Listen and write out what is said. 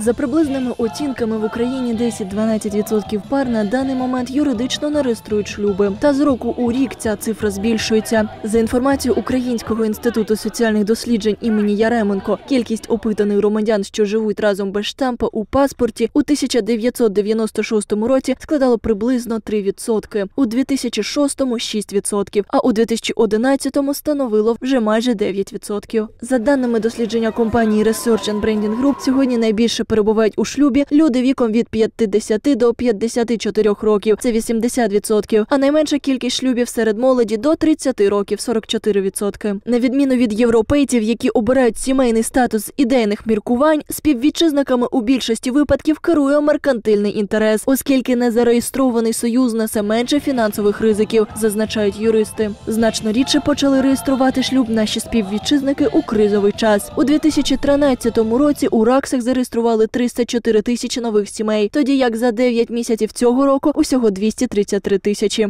За приблизними оцінками в Україні 10-12% пар на даний момент юридично не реєструють шлюби. Та з року у рік ця цифра збільшується. За інформацією Українського інституту соціальних досліджень імені Яременко, кількість опитаних громадян, що живуть разом без штампа у паспорті, у 1996 році складало приблизно 3%, у 2006 – 6%, а у 2011 становило вже майже 9%. За даними дослідження компанії Research and Branding Group, сьогодні найбільше перебувають у шлюбі люди віком від 50 до 54 років. Це 80%, а найменша кількість шлюбів серед молоді до 30 років 44%. На відміну від європейців, які обирають сімейний статус ідейних міркувань, співвітчизниками у більшості випадків керує меркантильний інтерес, оскільки незареєстрований союз несе менше фінансових ризиків, зазначають юристи. Значно рідше почали реєструвати шлюб наші співвітчизники у кризовий час. У 2013 році у Раксах зареєстрували 304 тисячі нових сімей, тоді як за 9 місяців цього року усього 233 тисячі.